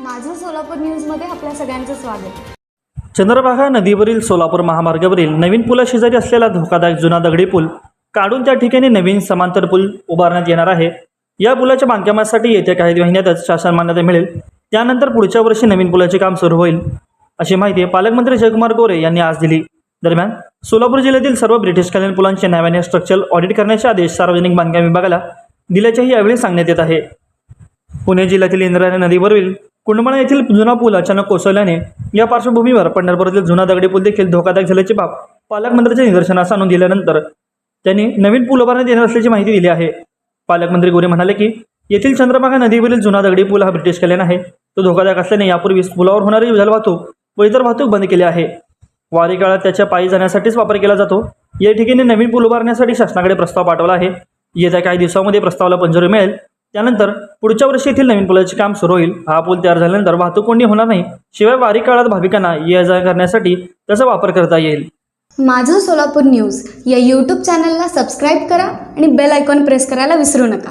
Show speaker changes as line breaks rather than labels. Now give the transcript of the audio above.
माझं सोलापूर न्यूजमध्ये आपल्या सगळ्यांचं स्वागत.
चंद्रभागा नदीवरील सोलापूर महामार्गावरील नवीन पुलाशेजारी असलेला धोकादायक जुना दगडी पूल काढून त्या ठिकाणी नवीन समांतर पूल उभारण्यात येणार आहे. या पुलाच्या बांधकामासाठी येत्या काही महिन्यातच शासन मान्यता मिळेल. त्यानंतर पुढच्या वर्षी नवीन पुलाचे काम सुरू होईल. अशी माहिती पालकमंत्री जयकुमार गोरे यांनी आज दिली. दरम्यान सोलापूर जिल्ह्यातील सर्व ब्रिटिशकालीन पुलांचे नव्याने स्ट्रक्चर ऑडिट करण्याचे आदेश सार्वजनिक बांधकाम विभागाला दिल्याचेही यावेळी सांगण्यात येत आहे. पुणे जिल्ह्यातील इंद्रायणी नदीवरील कुंडमळा येथील जुना पूल अचानक कोसळल्याने या पार्श्वभूमीवर पंढरपुरातील जुना दगडी पूल देखील धोकादायक झाल्याची बाब पालकमंत्र्यांच्या निदर्शनास आणून दिल्यानंतर त्यांनी नवीन पूल उभारण्यात येणार असल्याची माहिती दिली आहे. पालकमंत्री गोरे म्हणाले की येथील चंद्रभागा नदीवरील जुना दगडी पूल हा ब्रिटिश ब्रिटिशकालीन आहे. तो धोकादायक असल्याने यापूर्वीच पुलावर होणारी जलवाहतूक व इतर वाहतूक बंद केली आहे. वारी काळात त्याच्या पायी जाण्यासाठीच वापर केला जातो. या ठिकाणी नवीन पूल उभारण्यासाठी शासनाकडे प्रस्ताव पाठवला आहे. येत्या काही दिवसांमध्ये प्रस्तावाला मंजुरी मिळेल. त्यानंतर पुढच्या वर्षी येथील नवीन पुलाचे काम सुरू होईल. हा पूल तयार झाल्यानंतर वाहतूक कोंडी होणार नाही शिवाय वारी काळात भाविकांना ये जा करण्यासाठी त्याचा वापर करता येईल.
माझं सोलापूर न्यूज या यूट्यूब चॅनलला सबस्क्राईब करा आणि बेल आयकॉन प्रेस करायला विसरू नका.